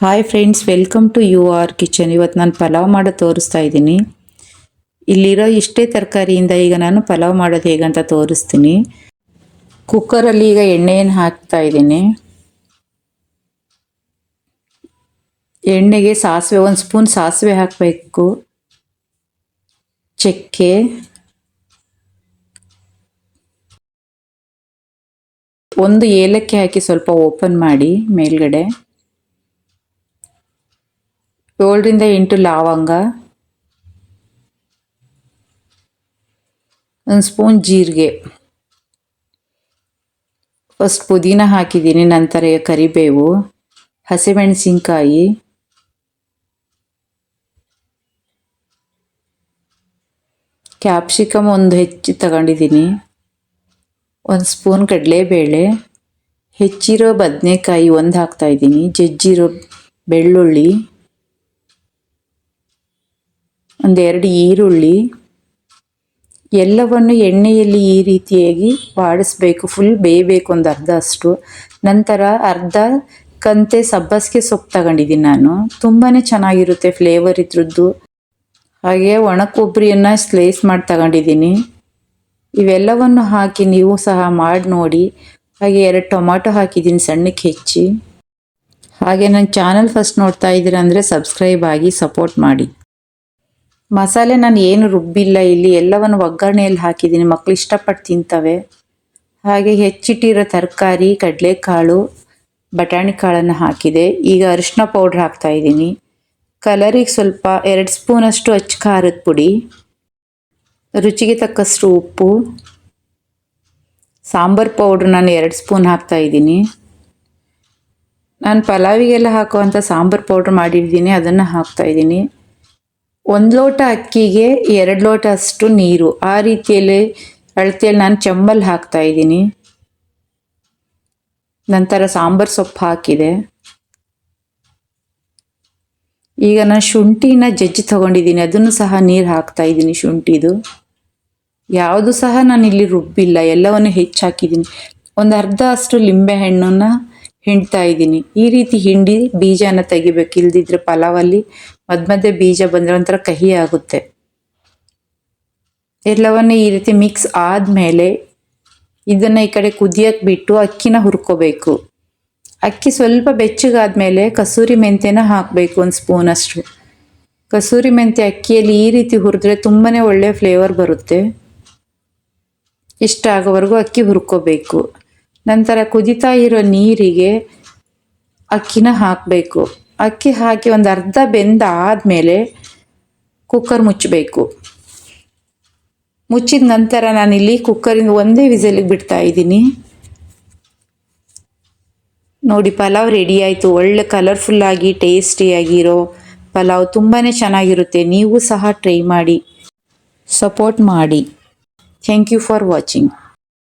Hi friends welcome to your kitchen ಇವತ್ತು ನಾನು ಪಲಾವ್ ಮಾಡೋದು ತೋರಿಸ್ತಾ ಇದ್ದೀನಿ. ಇಲ್ಲಿರೋ ಇಷ್ಟೇ ತರಕಾರಿಯಿಂದ ಈಗ ನಾನು ಪಲಾವ್ ಮಾಡೋದು ಹೇಗಂತ ತೋರಿಸ್ತೀನಿ. ಕುಕ್ಕರಲ್ಲಿ ಈಗ ಎಣ್ಣೆಯನ್ನು ಹಾಕ್ತಾ ಇದ್ದೀನಿ. ಎಣ್ಣೆಗೆ ಸಾಸಿವೆ, ಒಂದು ಸ್ಪೂನ್ ಸಾಸಿವೆ ಹಾಕಬೇಕು. ಚಕ್ಕೆ. ಒಂದು ಏಲಕ್ಕಿ ಹಾಕಿ ಸ್ವಲ್ಪ ಓಪನ್ ಮಾಡಿ ಮೇಲ್ಗಡೆ. ಏಳರಿಂದ ಎಂಟು ಲವಂಗ ಒಂದು ಸ್ಪೂನ್ ಜೀರಿಗೆ. ಫಸ್ಟ್ ಪುದೀನ ಹಾಕಿದ್ದೀನಿ, ನಂತರ ಕರಿಬೇವು, ಹಸಿಮೆಣಸಿನ್ಕಾಯಿ. ಕ್ಯಾಪ್ಸಿಕಮ್ ಒಂದು ಹೆಚ್ಚು ತಗೊಂಡಿದ್ದೀನಿ. ಒಂದು ಸ್ಪೂನ್ ಕಡಲೆಬೇಳೆ. ಹೆಚ್ಚಿರೋ ಬದನೆಕಾಯಿ ಒಂದು ಹಾಕ್ತಾಯಿದ್ದೀನಿ ಜಜ್ಜಿರೋ ಬೆಳ್ಳುಳ್ಳಿ. ಒಂದೆರಡು ಈರುಳ್ಳಿ, ಎಲ್ಲವನ್ನು ಎಣ್ಣೆಯಲ್ಲಿ ಈ ರೀತಿಯಾಗಿ ಬಾಡಿಸ್ಬೇಕು ಫುಲ್ ಬೇಯಬೇಕು ಒಂದು ಅರ್ಧ ಅಷ್ಟು. ನಂತರ ಅರ್ಧ ಕಂತೆ ಸಬ್ಬಸಿಗೆ ಸೊಪ್ಪು ತಗೊಂಡಿದ್ದೀನಿ ನಾನು. ತುಂಬಾ ಚೆನ್ನಾಗಿರುತ್ತೆ ಫ್ಲೇವರ್ ಇದ್ರದ್ದು. ಹಾಗೆ ಒಣ ಕೊಬ್ಬರಿಯನ್ನು ಸ್ಲೈಸ್ ಮಾಡಿ ತಗೊಂಡಿದ್ದೀನಿ. ಇವೆಲ್ಲವನ್ನು ಹಾಕಿ ನೀವು ಸಹ ಮಾಡಿ ನೋಡಿ. ಹಾಗೆ ಎರಡು ಟೊಮಾಟೊ ಹಾಕಿದ್ದೀನಿ ಸಣ್ಣಕ್ಕೆ ಹೆಚ್ಚಿ. ಹಾಗೆ ನನ್ನ ಚಾನಲ್ ಫಸ್ಟ್ ನೋಡ್ತಾ ಇದ್ದೀರಾ ಅಂದರೆ ಸಬ್ಸ್ಕ್ರೈಬ್ ಆಗಿ ಸಪೋರ್ಟ್ ಮಾಡಿ. ಮಸಾಲೆ ನಾನು ಏನು ರುಬ್ಬಿಲ್ಲ, ಇಲ್ಲಿ ಎಲ್ಲವನ್ನು ಒಗ್ಗರಣೆಯಲ್ಲಿ ಹಾಕಿದ್ದೀನಿ. ಮಕ್ಕಳು ಇಷ್ಟಪಟ್ಟು ತಿಂತವೆ. ಹಾಗೆ ಹೆಚ್ಚಿಟ್ಟಿರೋ ತರಕಾರಿ, ಕಡಲೆಕಾಳು, ಬಟಾಣಿ ಕಾಳನ್ನು ಹಾಕಿದೆ. ಈಗ ಅರಿಶಿನ ಪೌಡ್ರ್ ಹಾಕ್ತಾ ಇದ್ದೀನಿ. ಕಲರಿಗೆ ಸ್ವಲ್ಪ ಎರಡು ಸ್ಪೂನಷ್ಟು ಅಚ್ಚ ಖಾರದ ಪುಡಿ, ರುಚಿಗೆ ತಕ್ಕಷ್ಟು ಉಪ್ಪು, ಸಾಂಬಾರು ಪೌಡ್ರ್ ನಾನು ಎರಡು ಸ್ಪೂನ್ ಹಾಕ್ತಾ ಇದ್ದೀನಿ. ನಾನು ಪಲಾವಿಗೆಲ್ಲ ಹಾಕುವಂಥ ಸಾಂಬಾರು ಪೌಡ್ರ್ ಮಾಡಿದ್ದೀನಿ ಅದನ್ನು ಹಾಕ್ತಾ ಇದ್ದೀನಿ. ಒಂದು ಲೋಟ ಅಕ್ಕಿಗೆ ಎರಡು ಲೋಟ ಅಷ್ಟು ನೀರು. ಆ ರೀತಿಯಲ್ಲಿ ಅಳತೆಯಲ್ಲಿ ನಾನು ಚಂಬಲ್ ಹಾಕ್ತಾ ಇದ್ದೀನಿ. ನಂತರ ಸಾಂಬಾರು ಸೊಪ್ಪು ಹಾಕಿದೆ. ಈಗ ನಾನು ಶುಂಠಿನ ಜಜ್ಜಿ ತಗೊಂಡಿದ್ದೀನಿ. ಅದನ್ನು ಸಹ ನೀರು ಹಾಕ್ತಾ ಇದ್ದೀನಿ ಶುಂಠಿದು. ಯಾವುದು ಸಹ ನಾನು ಇಲ್ಲಿ ರುಬ್ಬಿಲ್ಲ. ಎಲ್ಲವನ್ನು ಹೆಚ್ಚಾಕಿದ್ದೀನಿ. ಒಂದು ಅರ್ಧ ಅಷ್ಟು ಲಿಂಬೆ ಹಣ್ಣನ್ನು ಹಿಂಡ್ತಾ ಇದ್ದೀನಿ. ಈ ರೀತಿ ಹಿಂಡಿ ಬೀಜನ ತೆಗಿಬೇಕು. ಇಲ್ದಿದ್ರೆ ಪಲಾವಲ್ಲಿ ಮಧ್ಯ ಬೀಜ ಬಂದರೆ ಒಂಥರ ಕಹಿ ಆಗುತ್ತೆ. ಎಲ್ಲವನ್ನು ಈ ರೀತಿ ಮಿಕ್ಸ್ ಆದಮೇಲೆ ಇದನ್ನು ಈ ಕಡೆ ಕುದಿಯಕ್ಕೆ ಬಿಟ್ಟು ಅಕ್ಕಿನ ಹುರ್ಕೋಬೇಕು. ಅಕ್ಕಿ ಸ್ವಲ್ಪ ಬೆಚ್ಚಗಾದ್ಮೇಲೆ ಕಸೂರಿ ಮೆಂತ್ಯನ ಹಾಕಬೇಕು ಒಂದು ಸ್ಪೂನಷ್ಟು ಕಸೂರಿ ಮೆಂತ್ಯ ಅಕ್ಕಿಯಲ್ಲಿ ಈ ರೀತಿ ಹುರಿದ್ರೆ ತುಂಬಾ ಒಳ್ಳೆಯ ಫ್ಲೇವರ್ ಬರುತ್ತೆ. ಇಷ್ಟ ಆಗೋವರೆಗೂ ಅಕ್ಕಿ ಹುರ್ಕೋಬೇಕು. ನಂತರ ಕುದಿತಾ ಇರೋ ನೀರಿಗೆ ಅಕ್ಕಿನ ಹಾಕಬೇಕು. ಅಕ್ಕಿ ಹಾಕಿ ಒಂದು ಅರ್ಧ ಬೆಂದ ಆದಮೇಲೆ ಕುಕ್ಕರ್ ಮುಚ್ಚಬೇಕು. ಮುಚ್ಚಿದ ನಂತರ ನಾನಿಲ್ಲಿ ಕುಕ್ಕರಿಂದ ಒಂದೇ ವಿಸಲಿಗೆ ಬಿಡ್ತಾ ಇದ್ದೀನಿ. ನೋಡಿ, ಪಲಾವ್ ರೆಡಿ ಆಯಿತು. ಒಳ್ಳೆ ಕಲರ್ಫುಲ್ಲಾಗಿ ಟೇಸ್ಟಿಯಾಗಿರೋ ಪಲಾವ್ ತುಂಬಾ ಚೆನ್ನಾಗಿರುತ್ತೆ. ನೀವು ಸಹ ಟ್ರೈ ಮಾಡಿ. ಸಪೋರ್ಟ್ ಮಾಡಿ. Thank you for watching